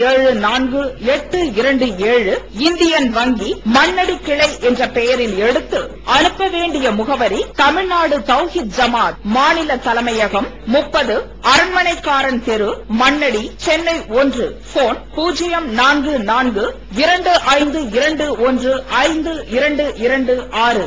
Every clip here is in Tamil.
ஏழு நான்கு எட்டு இரண்டு ஏழு இந்தியன் வங்கி மண்ணடி கிளை என்ற பெயரில் எடுத்து அனுப்ப வேண்டிய முகவரி தமிழ்நாடு தௌஹித் ஜமாத் மாநில தலைமையகம் முப்பது அரண்மனைக்காரன் தெரு மண்ணடி சென்னை ஒன்று போன் பூஜ்ஜியம் நான்கு நான்கு இரண்டு ஐந்து இரண்டு ஒன்று ஐந்து இரண்டு இரண்டு ஆறு.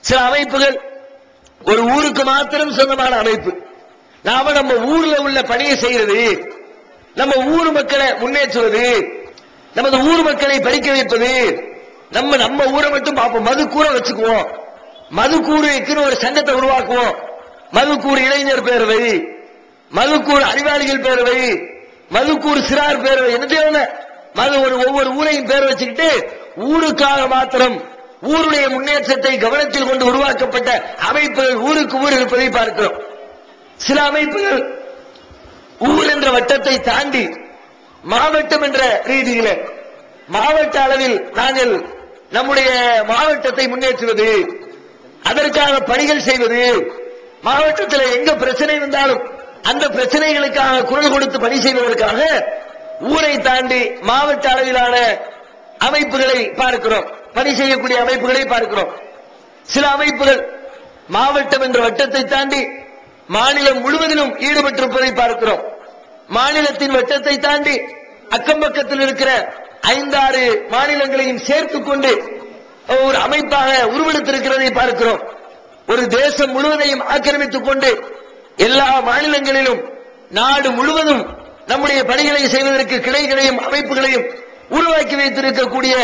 சில அமைப்புகள் ஒரு ஊருக்கு மாத்திரம் சொந்தமான அமைப்பு. நாம நம்ம ஊர்ல உள்ள பணியை செய்யறது நம்ம ஊர் மக்களை முன்னேற்றுவது நமது ஊர் மக்களை படிக்க வைப்பது நம்ம நம்ம ஊரை மட்டும் பார்ப்போம். மதுக்கூரை வச்சுக்குவோம். மதுக்கூறுக்குன்னு ஒரு சங்கத்தை உருவாக்குவோம். மதுக்கூர் இளைஞர் பேரவை மதுக்கூர் அறிவாளிகள் பேரவை மதுக்கூர் சிறார் பேரவை என்ன? தேவை மது ஒரு ஒவ்வொரு ஊரையும் பேர் வச்சுக்கிட்டு ஊருக்காக மாத்திரம் ஊருடைய முன்னேற்றத்தை கவனத்தில் கொண்டு உருவாக்கப்பட்ட அமைப்புகள் ஊருக்கு ஊர் இருப்பதை பார்க்கிறோம். சில அமைப்புகள் ஊர் என்ற வட்டத்தை தாண்டி மாவட்டம் என்ற ரீதியில மாவட்ட அளவில் நாங்கள் நம்முடைய மாவட்டத்தை முன்னேற்றுவது அதற்காக பணிகள் செய்வது மாவட்டத்தில் எங்க பிரச்சனை வந்தாலும் அந்த பிரச்சனைகளுக்காக குரல் கொடுத்து பணி செய்வதற்காக ஊரை தாண்டி மாவட்ட அளவிலான அமைப்புகளை பார்க்கிறோம். பணி செய்யக்கூடிய அமைப்புகளை பார்க்கிறோம். சில அமைப்புகள் மாவட்டம் என்ற வட்டத்தை தாண்டி மாநிலம் முழுவதிலும் ஈடுபட்டிருப்பதை பார்க்கிறோம். மாநிலத்தின் வட்டத்தை தாண்டி அக்கம் பக்கத்தில் இருக்கிற ஐந்தாறு மாநிலங்களையும் சேர்த்துக் கொண்டு ஒரு அமைப்பாக உருவெடுத்திருக்கிறதை பார்க்கிறோம். ஒரு தேசம் முழுவதையும் ஆக்கிரமித்துக் கொண்டு எல்லா மாநிலங்களிலும் நாடு முழுவதும் நம்முடைய பணிகளை செய்வதற்கு கிளைகளையும் அமைப்புகளையும் உருவாக்கி வைத்திருக்கக்கூடிய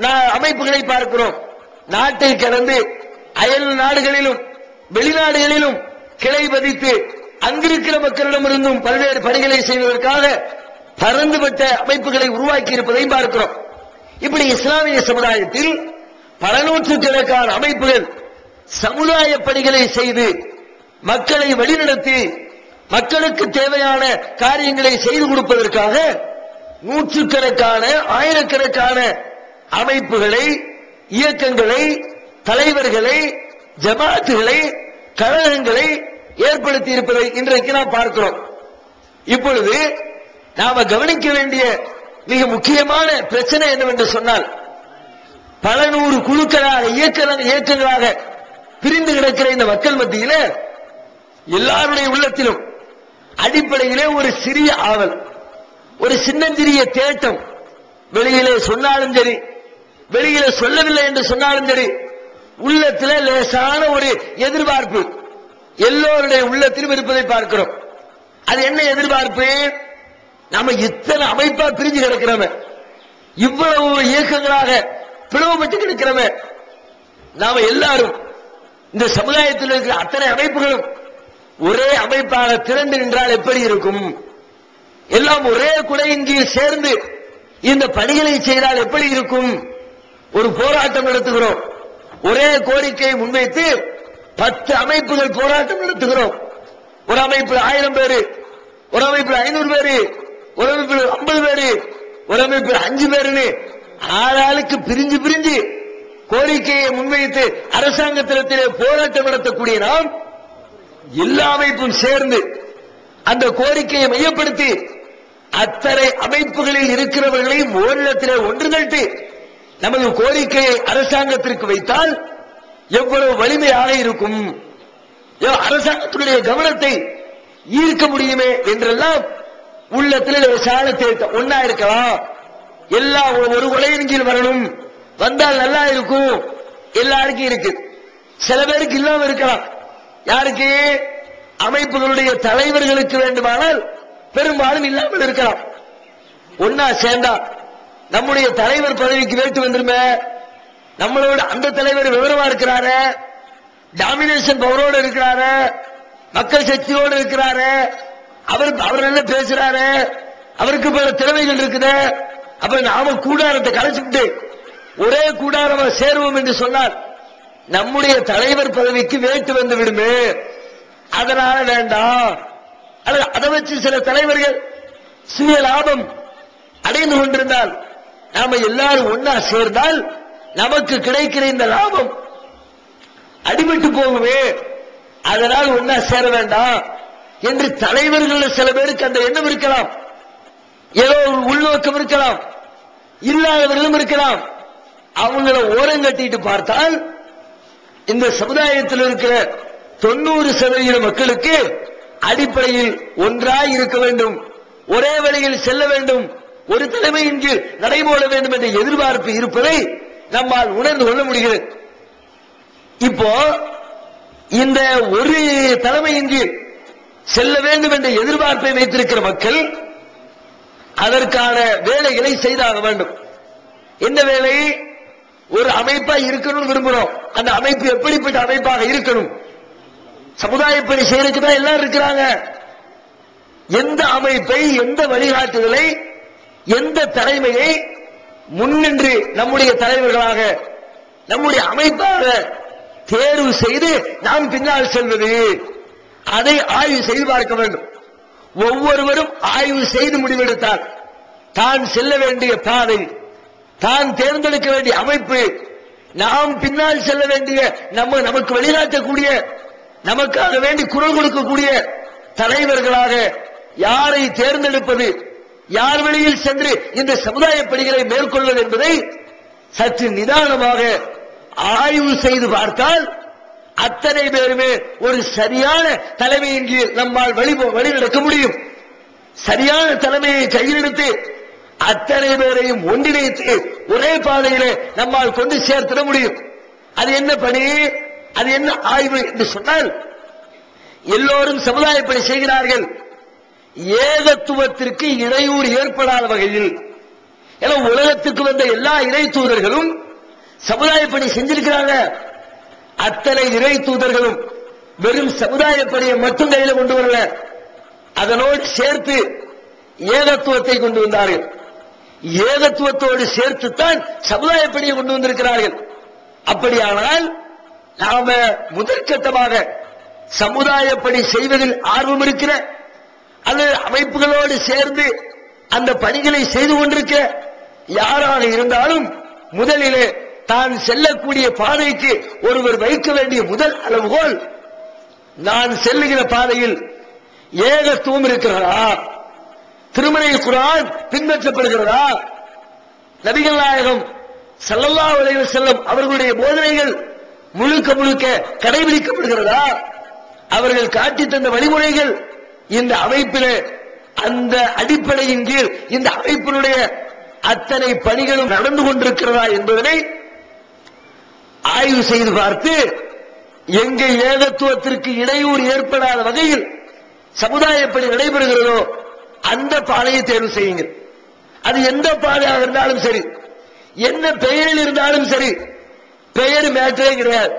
நா- அமைப்புகளை பார்க்கிறோம். நாட்டை கடந்து அயல் நாடுகளிலும் வெளிநாடுகளிலும் கிளை பதித்து அங்கிருக்கிற மக்களிடமிருந்தும் பல்வேறு பணிகளை செய்வதற்காக பரந்துபட்ட அமைப்புகளை உருவாக்கி இருப்பதையும் பார்க்கிறோம். இப்படி இஸ்லாமிய சமுதாயத்தில் பல நூற்றுக்கணக்கான அமைப்புகள் சமுதாய பணிகளை செய்து மக்களை வழிநடத்தி மக்களுக்கு தேவையான காரியங்களை செய்து கொடுப்பதற்காக நூற்றுக்கணக்கான ஆயிரக்கணக்கான அமைப்புகளை இயக்கங்களை தலைவர்களை ஜமாத்துகளை கழகங்களை ஏற்படுத்தி இருப்பதை இன்றைக்கு நாம் பார்க்கிறோம். இப்பொழுது நாம கவனிக்க வேண்டிய மிக முக்கியமான பிரச்சனை என்னவென்று சொன்னால் பல நூறு குழுக்களாக இயக்க இயக்கங்களாக பிரிந்து கிடக்கிற இந்த மக்கள் மத்தியில எல்லாருடைய உள்ளத்திலும் அடிப்படையிலே ஒரு சிறிய ஆவல் ஒரு சின்னஞ்சிறிய தேட்டம் வெளியிலே சொன்னாலும் சரி வெளியில சொல்லவில்லை என்று சொன்னாலும் சரி உள்ளத்துல லேசான ஒரு எதிர்பார்ப்பு எல்லோருடைய உள்ளத்திலும் இருப்பதை பார்க்கிறோம். அது என்ன எதிர்பார்ப்பு? நம்ம இத்தனை அமைப்பா பிரிஞ்சு கிடக்கிறோமே. இவ்வளவு இயக்கங்களாக பிளவுபட்டு கிடக்கிறோமே. நாம எல்லாரும் இந்த சமுதாயத்தில் இருக்கிற அத்தனை அமைப்புகளும் ஒரே அமைப்பாக திரண்டு நின்றால் எப்படி இருக்கும்? எல்லாம் ஒரே குடையின் கீழ் சேர்ந்து இந்த பணிகளை செய்தால் எப்படி இருக்கும்? ஒரு போராட்டம் நடத்துகிறோம். ஒரே கோரிக்கையை முன்வைத்து பத்து அமைப்புகள் போராட்டம் நடத்துகிறோம். ஒரு அமைப்பு ஆயிரம் பேரு ஒரு அமைப்பு ஐநூறு பேரு ஒரு அமைப்பு ஐம்பது பேரு ஒரு அமைப்பு அஞ்சு பேருன்னு ஆறு ஆளுக்கு பிரிஞ்சு பிரிஞ்சு கோரிக்கையை முன்வைத்து அரசாங்கத்திடத்திலே போராட்டம் நடத்தக்கூடிய நாம் எல்லா அமைப்பும் சேர்ந்து அந்த கோரிக்கையை மையப்படுத்தி அத்தனை அமைப்புகளில் இருக்கிறவர்களையும் ஓரிடத்திலே ஒன்று திரட்டி நமது கோரிக்கையை அரசாங்கத்திற்கு வைத்தால் எவ்வளவு வலிமையாக இருக்கும்? அரசாங்கத்துடைய அரசாங்கத்தினுடைய கவனத்தை ஈர்க்க முடியுமே என்றெல்லாம் உள்ளத்தில் லேசான தேட்டம் ஒன்னா இருக்கலாம். எல்லா ஒரு- உலகின் கீழ் வரணும். வந்தால் நல்லா இருக்கும். எல்லாருக்கும் இருக்கு. சில பேருக்கு இல்லாம இருக்கலாம். யாருக்கு? அமைப்புகளுடைய தலைவர்களுக்கு வேண்டுமானால் பெரும்பாலும் இல்லாமல் இருக்கலாம். ஒன்னா சேர்ந்தா நம்முடைய தலைவர் பதவிக்கு வேட்டு வந்துருமே? நம்மளோட அந்த தலைவர் விவரமா இருக்கிறாரு? டாமினேஷன் பவரோடு இருக்கிறாரு? மக்கள் சக்தியோடு இருக்கிறாரு? அவர் அவர் என்ன பேசுறாரு? அவருக்கு பல திறமைகள் இருக்குது? அப்ப நாம கூடாரத்தை கலைச்சுட்டு ஒரே கூடாரமா சேருவோம் என்று சொன்னார் நம்முடைய தலைவர் பதவிக்கு வேட்டு வந்து விடுமே. அதனால வேண்டாம். அதை வச்சு சில தலைவர்கள் சுய லாபம் அடைந்து கொண்டிருந்தால் நாம எல்லாரும் ஒன்னா சேர்ந்தால் நமக்கு கிடைக்கிற இந்த லாபம். அடிபட்டு போகுமே. அதனால் ஒன்னா சேர வேண்டாம். என்று தலைவர்கள் சில பேருக்கு அந்த எண்ணம் இருக்கலாம். ஏதோ ஒரு உள்நோக்கம் இருக்கலாம். இல்லாதவர்களும் இருக்கலாம். அவங்கள ஓரம் கட்டிட்டு பார்த்தால் இந்த சமுதாயத்தில் இருக்கிற தொண்ணூறு சதவீத மக்களுக்கு அடிப்படையில் ஒன்றாய் இருக்க வேண்டும். ஒரே வழியில் செல்ல வேண்டும். ஒரு தலைமையின் கீழ் நடைபோட வேண்டும் என்ற எதிர்பார்ப்பு இருப்பதை நம்மால் உணர்ந்து கொள்ள முடிகிறது. இப்போ இந்த ஒரு தலைமையின் கீழ் செல்ல வேண்டும் என்ற எதிர்பார்ப்பை வைத்திருக்கிற மக்கள் அதற்கான வேலைகளை செய்தாக வேண்டும். எந்த வேலை ஒரு அமைப்பா இருக்கணும்னு விரும்புகிறோம் அந்த அமைப்பு எப்படிப்பட்ட அமைப்பாக இருக்கணும்? சமுதாய பணி செய்யறதுக்கு தான் எல்லாம் இருக்கிறாங்க. எந்த அமைப்பை எந்த வழிகாட்டுதலை எந்த தலைமையை முன்னின்று நம்முடைய தலைவர்களாக நம்முடைய அமைப்பாக தேர்வு செய்து நாம் பின்னால் செல்வது. அதை ஆய்வு செய்து பார்க்க வேண்டும். ஒவ்வொருவரும் ஆய்வு செய்து முடிவெடுத்தால் தான் செல்ல வேண்டிய பாதை தான் தேர்ந்தெடுக்க வேண்டிய அமைப்பு நாம் பின்னால் செல்ல வேண்டிய நம்ம நமக்கு வழிகாட்டக்கூடிய நமக்காக வேண்டி குரல் கொடுக்கக்கூடிய தலைவர்களாக யாரை தேர்ந்தெடுப்பது? யார் வழியில் சென்று இந்த சமுதாய பணிகளை மேற்கொள்வது என்பதை சற்று நிதானமாக ஆய்வு செய்து பார்த்தால் அத்தனை பேருமே ஒரு சரியான தலைமையின் கீழ் நம்மால் வழி வழி நடக்க முடியும். சரியான தலைமையை கையிலெடுத்து அத்தனை பேரையும் ஒன்றிணைத்து ஒரே பாதையிலே நம்மால் கொண்டு சேர்த்திட முடியும். அது என்ன பணி? அது என்ன ஆய்வு என்று சொன்னால் எல்லோரும் சமுதாய பணி செய்கிறார்கள். ஏகத்துவத்திற்கு இடையூறு ஏற்படாத வகையில் ஏன்னா உலகத்துக்கு வந்த எல்லா இறை தூதர்களும் சமுதாய பணி செஞ்சிருக்கிறாங்க. அத்தனை இறை தூதர்களும் வெறும் சமுதாய பணியை மட்டும் கையில கொண்டு வரல. அதனோடு சேர்த்து ஏகத்துவத்தை கொண்டு வந்தார்கள். ஏகத்துவத்தோடு சேர்த்துத்தான் சமுதாய பணியை கொண்டு வந்திருக்கிறார்கள். அப்படியானால் நாம முதற்கட்டமாக சமுதாய பணி செய்வதில் ஆர்வம் இருக்கிற அல்லது அமைப்புகளோடு சேர்ந்து அந்த பணிகளை செய்து கொண்டிருக்க யாராக இருந்தாலும் முதலிலே தான் செல்லக்கூடிய பாதைக்கு ஒருவர் வைக்க வேண்டிய முதல் அளவுகோல் நான் செல்லுகிற பாதையில் ஏகத்துவம் இருக்கிறதா? திருமலை குரான் பின்பற்றப்படுகிறதா? நபிகள் நாயகம் செல்லல்லா உலகில் செல்லும் அவர்களுடைய போதனைகள் முழுக்க முழுக்க கடைபிடிக்கப்படுகிறதா? அவர்கள் காட்டி தந்த வழிமுறைகள் இந்த அமைப்பிலே அந்த அடிப்படையின் கீழ் இந்த அமைப்பினுடைய அத்தனை பணிகளும் நடந்து கொண்டிருக்கிறதா என்பதனை ஆய்வு செய்து பார்த்து எங்கே ஏகத்துவத்திற்கு இடையூறு ஏற்படாத வகையில் சமுதாய பணி நடைபெறுகிறதோ அந்த பாதையை தேர்வு செய்யுங்கள். அது எந்த பாதையாக இருந்தாலும் சரி என்ன பெயரில் இருந்தாலும் சரி பெயர் மேட்டரே கிடையாது.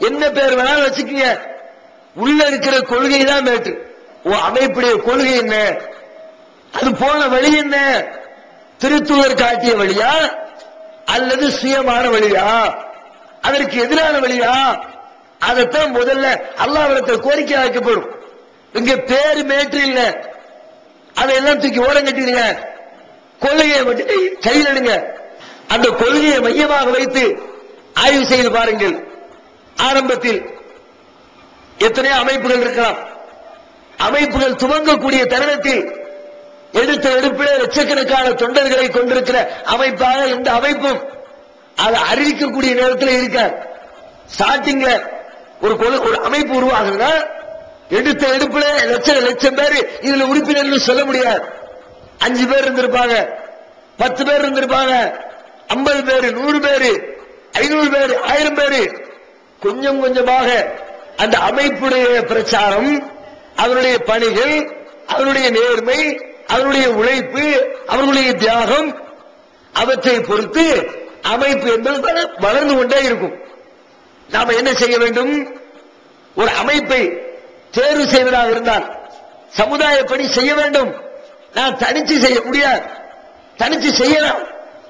என்ன பெயர் வேணாலும் வச்சுக்கீங்க. உள்ள இருக்கிற கொள்கை தான் மேட்டு அமைப்புடைய கொள்கை என்ன? அது போன வழி என்ன? திருத்துவர் காட்டிய வழியா? அல்லது சுயமான வழியா? அதற்கு எதிரான வழியா? அதைத்தான் முதல்ல அல்லாவிடத்தில் கோரிக்கை வைக்கப்படும். இங்க பேரு மேற்று இல்ல. அதையெல்லாம் தூக்கி ஓரம் கட்டிடுங்க. கொள்கையை மட்டும் கையிலடுங்க அந்த கொள்கையை மையமாக வைத்து ஆய்வு செய்து பாருங்கள். ஆரம்பத்தில் எத்தனையோ அமைப்புகள் இருக்கலாம். அமைப்புகள் துவங்கக்கூடிய தருணத்தில் எடுத்த எடுப்பிலே லட்சக்கணக்கான தொண்டர்களை கொண்டிருக்கிற அமைப்பாக இந்த அமைப்பும் அதை அறிவிக்கக்கூடிய நேரத்தில் இருக்க ஸ்டார்டிங்ல ஒரு ஒரு அமைப்பு உருவாகுதுன்னா எடுத்த எடுப்புல லட்சம் லட்சம் பேர் இதுல உறுப்பினர்கள் சொல்ல முடியாது. அஞ்சு பேர் இருந்திருப்பாங்க பத்து பேர் இருந்திருப்பாங்க ஐம்பது பேர் நூறு பேர் ஐநூறு பேர் ஆயிரம் பேர். கொஞ்சம் கொஞ்சமாக அந்த அமைப்புடைய பிரச்சாரம் அவருடைய பணிகள் அவருடைய நேர்மை அவருடைய உழைப்பு அவர்களுடைய தியாகம் அவற்றை பொறுத்து அமைப்பு என்பது வளர்ந்து கொண்டே இருக்கும். நாம என்ன செய்ய வேண்டும்? ஒரு அமைப்பை தேர்வு செய்வதாக இருந்தால் சமுதாய பணி செய்ய வேண்டும். நான் தனிச்சு செய்ய முடியாது. தனிச்சு செய்யலாம்.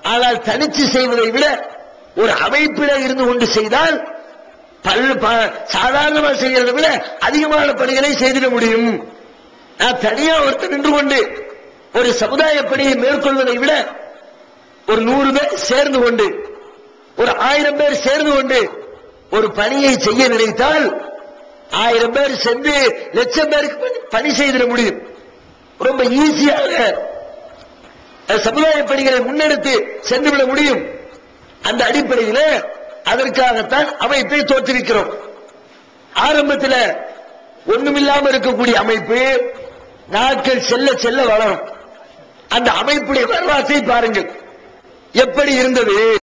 ஆனால் தனிச்சு செய்வதை விட ஒரு அமைப்பில இருந்து கொண்டு செய்தால் பல் சாதாரணமா சாதாரணமாக செய்யறதை விட அதிகமான பணிகளை செய்திட முடியும். நான் தனியா ஒருத்தர் நின்று கொண்டு ஒரு சமுதாய பணியை மேற்கொள்வதை விட ஒரு நூறு பேர் சேர்ந்து கொண்டு ஒரு ஆயிரம் பேர் சேர்ந்து கொண்டு ஒரு பணியை செய்ய நினைத்தால் ஆயிரம் பேர் சென்று லட்சம் பேருக்கு பணி- பணி செய்திட முடியும். ரொம்ப ஈஸியாக சமுதாய பணிகளை முன்னெடுத்து சென்றுவிட முடியும். அந்த அடிப்படையில் அதற்காகத்தான் அமைப்பை தோற்றிருக்கிறோம். ஆரம்பத்தில் ஒண்ணுமில்லாம இருக்கக்கூடிய அமைப்பு நாட்கள் செல்ல செல்ல வளரும். அந்த அமைப்புடைய வரலாற்றை பாருங்கள். எப்படி இருந்தது?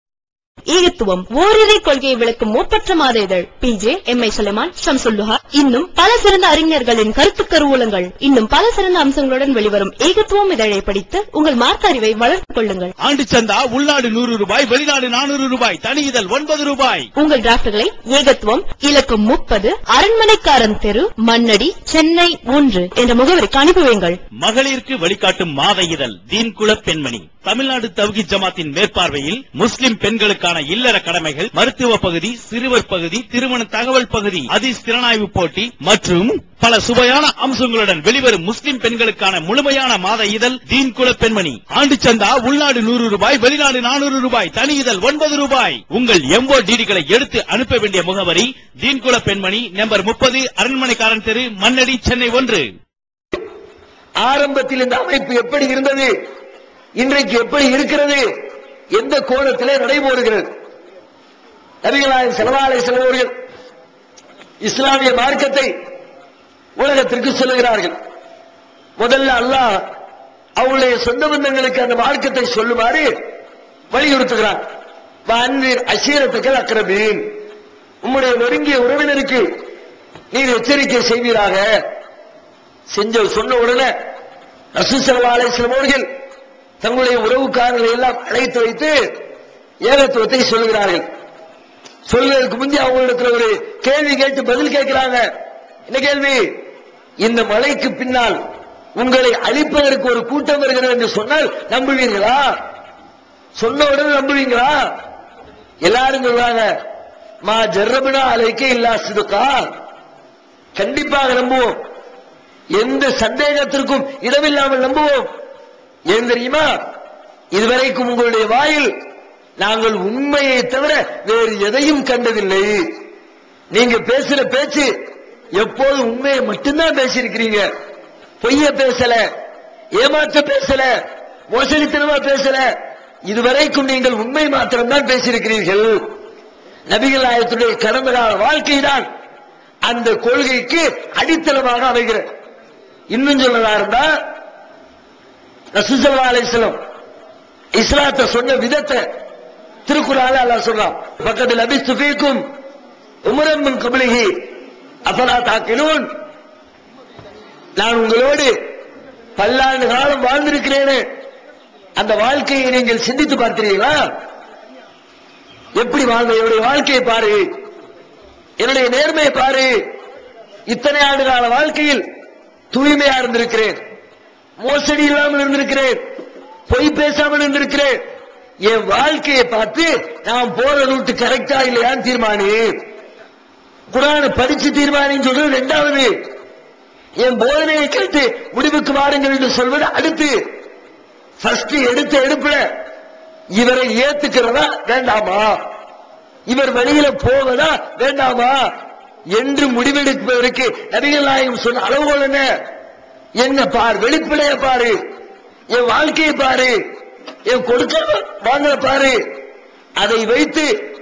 ஈகத்துவம் ஓரிரை கொள்கையை விளக்கும் மூப்பற்ற மாத இதழ் P J M I Sulaiman Shamsulluha. இன்னும் பல சிறந்த அறிஞர்களின் கருத்து கருவூலங்கள் இன்னும் பல சிறந்த அம்சங்களுடன் வெளிவரும் ஏகத்துவம் இதழை படித்து உங்கள் மார்க்க அறிவை வளர்த்துக் கொள்ளுங்கள். ஆண்டு சந்தா உள்நாடு நூறு ரூபாய் வெளிநாடு நானூறு ரூபாய் தனி இதழ் ஒன்பது ரூபாய். உங்கள் டிராப்ட்களை ஏகத்துவம் இலக்கம் முப்பது அரண்மனைக்காரன் தெரு மண்ணடி சென்னை ஒன்று என்ற முகவரிக்கு அனுப்பி வையுங்கள். மகளிருக்கு வழிகாட்டும் மாத இதழ் தீன்குல பெண்மணி. தமிழ்நாடு தவ்கி ஜமாத்தின் மேற்பார்வையில் முஸ்லிம் பெண்களுக்கான தொடர்பான இல்லற கடமைகள் மருத்துவ பகுதி சிறுவர் பகுதி திருமண தகவல் பகுதி அதிஸ்திறனாய்வு போட்டி மற்றும் பல சுவையான அம்சங்களுடன் வெளிவரும் முஸ்லிம் பெண்களுக்கான முழுமையான மாத இதழ் தீன் குல பெண்மணி. ஆண்டு சந்தா உள்நாடு நூறு ரூபாய் வெளிநாடு நானூறு ரூபாய் தனி இதழ் ஒன்பது ரூபாய். உங்கள் எம்போ டிடிகளை எடுத்து அனுப்ப வேண்டிய முகவரி தீன் குல பெண்மணி நம்பர் முப்பது அரண்மனைக்காரன் தெரு மன்னடி சென்னை ஒன்று. ஆரம்பத்தில் இந்த அமைப்பு எப்படி இருந்தது? இன்றைக்கு எப்படி இருக்கிறது? எந்த கோணத்திலே நடைபெறுகிறது நபிகளாயின் செலவாலை செலவர்கள் இஸ்லாமிய மார்க்கத்தை உலகத்திற்கு சொல்லுகிறார்கள். முதல்ல அல்லாஹ் அவருடைய சொந்த பந்தங்களுக்கு அந்த மார்க்கத்தை சொல்லுமாறு வலியுறுத்துகிறான். அன்பின் அசீரத்துக்கள் அக்கிரமீன் உம்முடைய நெருங்கிய உறவினருக்கு நீர் எச்சரிக்கை செய்வீராக. செஞ்ச சொன்ன உடனே அசு செலவாலை அவர்கள் தங்களுடைய உறவுக்காரர்களை எல்லாம் அழைத்து வைத்து ஏகத்துவத்தை சொல்கிறார்கள். சொல்வதற்கு முந்தைய அவங்களிடத்தில் ஒரு கேள்வி கேட்டு பதில் கேட்கிறாங்க. என்ன கேள்வி? இந்த மலைக்கு பின்னால் உங்களை அழிப்பதற்கு ஒரு கூட்டம் வருகிறது என்று சொன்னால் நம்புவீர்களா? சொன்ன உடனே நம்புவீங்களா? எல்லாரும் சொல்றாங்க மா ஜர்ரபினா அலைக்கே இல்லா சிதுக்கா. கண்டிப்பாக நம்புவோம். எந்த சந்தேகத்திற்கும் இடமில்லாமல் நம்புவோம். ஏன் தெரியுமா? இதுவரைக்கும் உங்களுடைய வாயில் நாங்கள் உண்மையை தவிர வேறு எதையும் கண்டதில்லை. நீங்க பேசுற பேச்சு எப்போதும் உண்மையை மட்டும்தான் பேசியிருக்கிறீங்க. பொய்ய பேசல ஏமாற்ற பேசல மோசடித்தனமா பேசல இதுவரைக்கும் நீங்கள் உண்மை மாத்திரம்தான் பேசியிருக்கிறீர்கள். நபிகள் நாயகத்துடைய கடந்த கால வாழ்க்கை தான் அந்த கொள்கைக்கு அடித்தளமாக அமைகிறது. இன்னும் சொல்லதா இருந்தா ரசூசல்லா அலிஸ்லம் இஸ்லாத்தை சொன்ன விதத்தை திருக்குறால அல்லாஹ் சொல்றான். பக்கத்தில் அபி சுஃபீக்கும் உமரம்மன் கபிலிகி அபலா தாக்கினூன் நான் உங்களோடு பல்லாண்டு காலம் வாழ்ந்திருக்கிறேனே. அந்த வாழ்க்கையை நீங்கள் சிந்தித்து பார்த்தீங்களா எப்படி வாழ்ந்த என்னுடைய வாழ்க்கையை பாரு. என்னுடைய நேர்மையை பாரு. இத்தனை ஆண்டு கால வாழ்க்கையில் தூய்மையா இருந்திருக்கிறேன். மோசடி இல்லாமல் இருந்திருக்கிறேன். பொய் பேசாமல் இருந்திருக்கிறேன். என் வாழ்க்கையை பார்த்து நான் போற ரூட்டு கரெக்டா இல்லையான்னு தீர்மானி குரான படிச்சு தீர்மானின்னு சொல்றது ரெண்டாவது. என் போதனையை கேட்டு முடிவுக்கு வாருங்கள் என்று சொல்வது அடுத்து. ஃபர்ஸ்ட் எடுத்த எடுப்புல இவரை ஏத்துக்கிறதா வேண்டாமா? இவர் வழியில போவதா வேண்டாமா? என்று முடிவெடுப்பதற்கு நபிகள் நாயகம் சொன்ன அளவுகோல் என்ன? என்ன பார் வெளிப்படைய பாரு. என் வாழ்க்கையை பாரு. என் கொடுக்க வாங்கல பாரு. அதை வைத்து